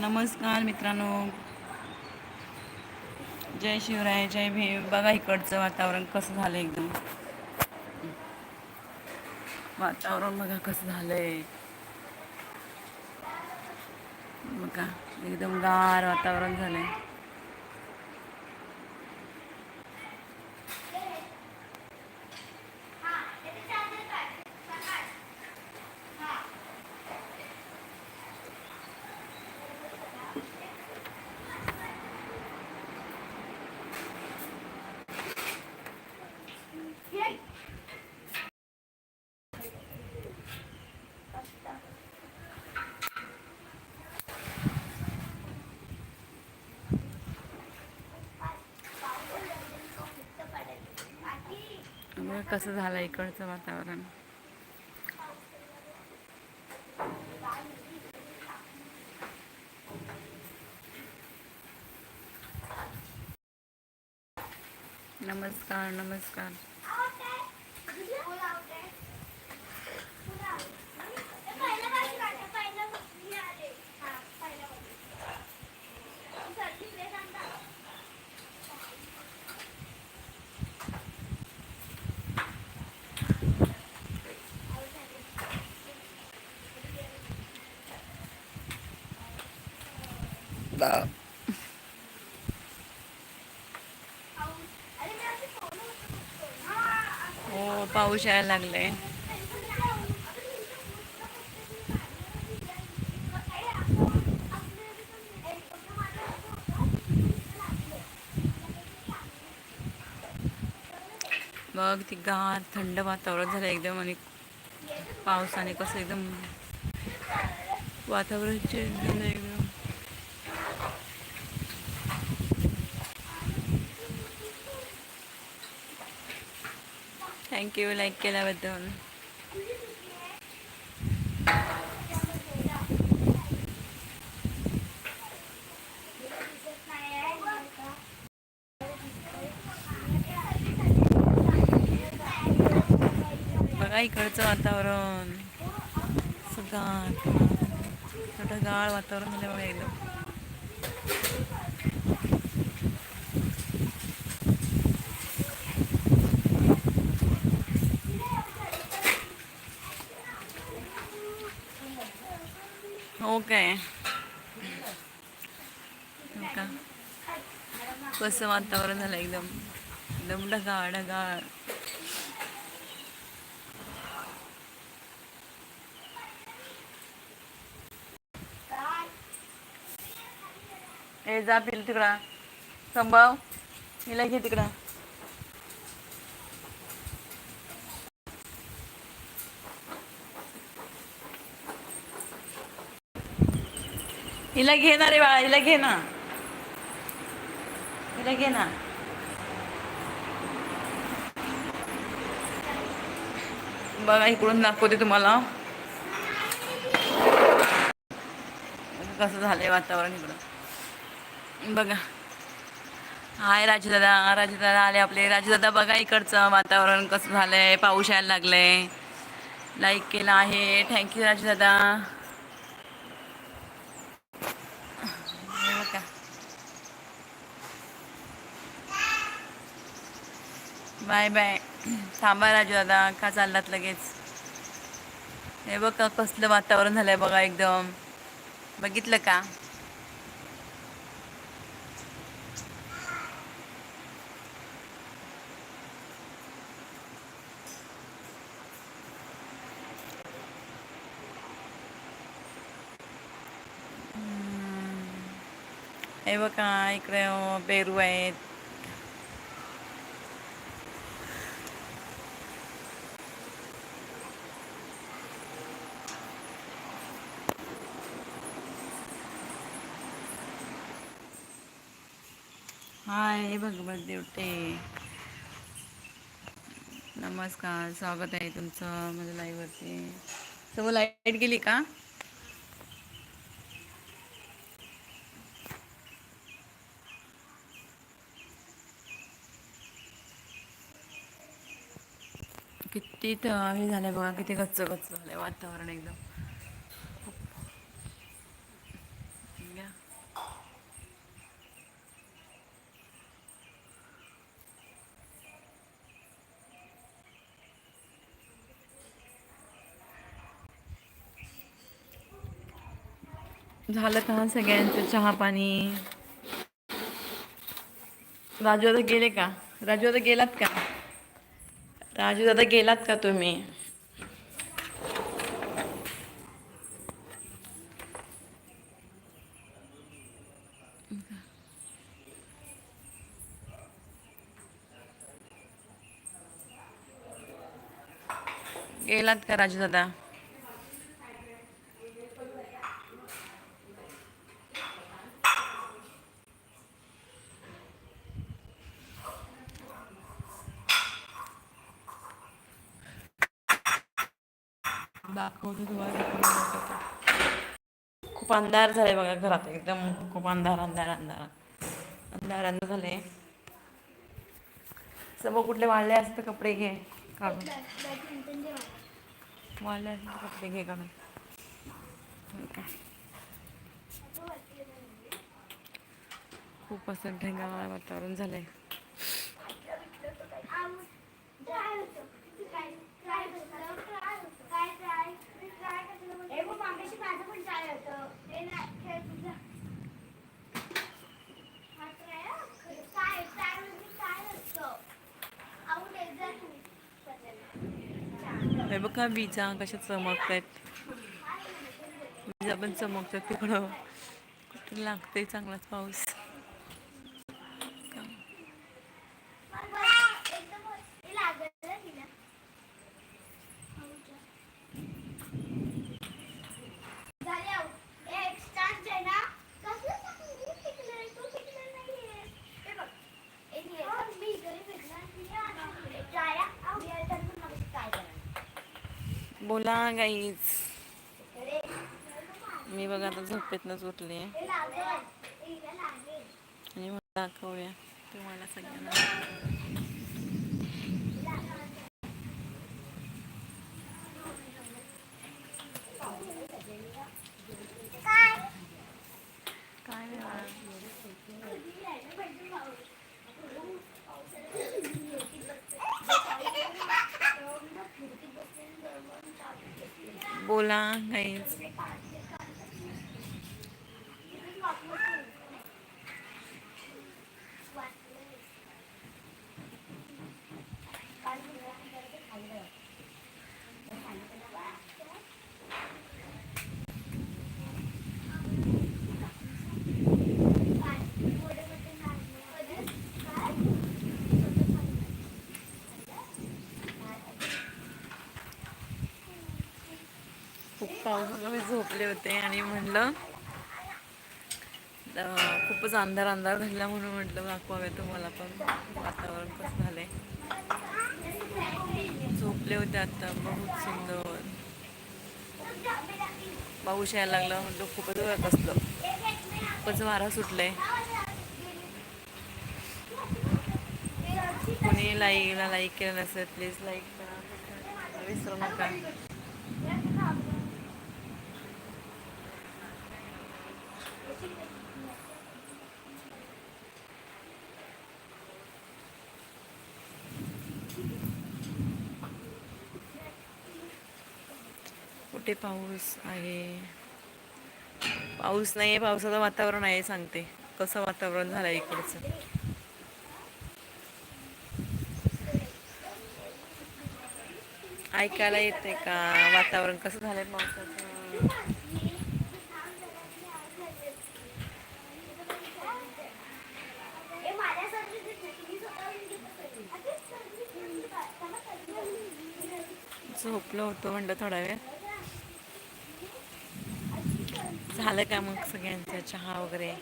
नमस्कार मित्रांनो. जय शिवराय जय भीम. बघा इकडचं वातावरण कसं झालं एकदम. वातावरण बघा कसं झालंय. बघा एकदम गार वातावरण झालंय बघा कसं झालं इकडचं वातावरण? नमस्कार नमस्कार. हो पाऊस यायला लागलाय मग ती गार थंड वातावरण झालं एकदम आणि पावसाने कसं एकदम वातावरण चेंज झालं एकदम थँक्यू लाईक केल्याबद्दल बघा इकडचं वातावरण गार थोडं गाळ वातावरण झाल्यामुळे एकदम हो काय हो का कसं वातावरण झालं एकदम. एकदम ढगाळ ढगाळ ए जा पिल तिकडा. संभाव हिला घे तिकडा हिला घे ना रे बाळा हिला घे ना. हिला घे ना. बघा इकडून दाखवते तुम्हाला. कसं झालंय वातावरण इकडं. बघा. हाय राजूदादा राजूदादा आले आपले. राजूदादा बघा इकडचं वातावरण कसं झालंय. पाऊस यायला लागलंय. लाईक केलं आहे. थँक्यू राजूदादा हे बघा बाय बाय. थांबा राजू दादा का चाललात लगेच? हे बघ कसलं वातावरण झालंय बघा एकदम. बघितलं का? हे बघा इकडे पेरू आहेत. हाय भगवत देवटे नमस्कार स्वागत आहे तुमचं माझ्या लाईव्हवरती सर्व लाइट गेली का? किती हे झालंय बघा किती गच्च गच्च झालंय वातावरण एकदम. झालं का सगळ्यांचं चहा पाणी राजू दादा गेले का? राजू दादा गेलात का? राजू दादा गेलात का तुम्ही? गेलात का राजू दादा? दाखवतो तुम्हाला खूप अंधार झालाय बघा घरात एकदम खूप अंधार अंधार अंधार. अंधार अंधार झाले सर्व कुठले वाळले असते कपडे घे काढून. वाळले असते कपडे घे काढून. खूप असं ढेंगाळ वातावरण झालंय. बघा विजा कशा चमकत आहेत विजा पण चमकतात तिकडं. कुठे लागतंय चांगलाच पाऊस. बोला गाईच मी बघा आता झोपेतनंच उठले आणि मला दाखवूया तुम्हाला सगळ्यांना काय नाही बाळा. बोला गाईज मी झोपले होते आणि म्हणलं खूपच अंधार अंधार झाला म्हणून म्हटलं दाखवावे तुम्हाला पण. वातावरण कसं झालंय? झोपले होते आता बहुत सुंदर. पाऊस यायला लागला म्हटलं खूपच वेळ असलं. खूपच वारा सुटलाय. कोणी लाईकला लाईक केलं नसेल प्लीज लाईक करा. विसरू नका. कुठे पाऊस आहे? पाऊस नाही आहे पावसाचं वातावरण आहे सांगते. कसं वातावरण झालं आहे इकडचं? ऐकायला येते का? वातावरण कसं झालंय पावसाचं? झोपलो होतो म्हणलं थोडा वेळ. झालं का मग सगळ्यांचा चहा वगैरे?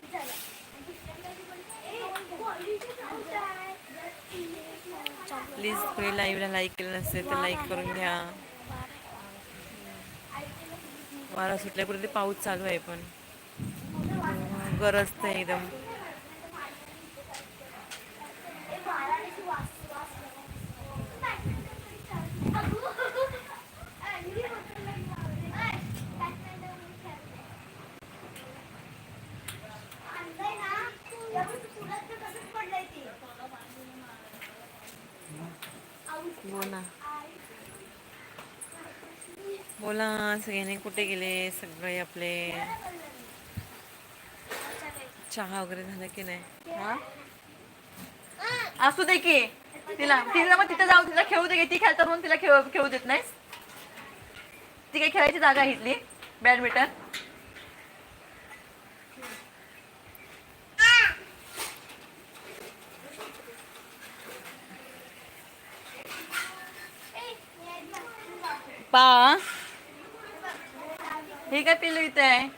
प्लीज कोणी लाईव्हला लाईक केलं नसेल तर लाईक करून घ्या. वारा सुटल्या कुठे पाऊस चालू आहे पण. गरज आहे एकदम. बोला. बोला सगळ्यांनी कुठे गेले? सगळे आपले चहा वगैरे झाला की नाही? हा? असू दे की. तिला तिला मग तिथं जाऊ तिला खेळू दे की. ती खेळतात म्हणून तिला खेळ खेळू देत नाही ती काही खेळायची जागा आहे इथली बॅडमिंटन. पा हे काय पिलू इथे आहे?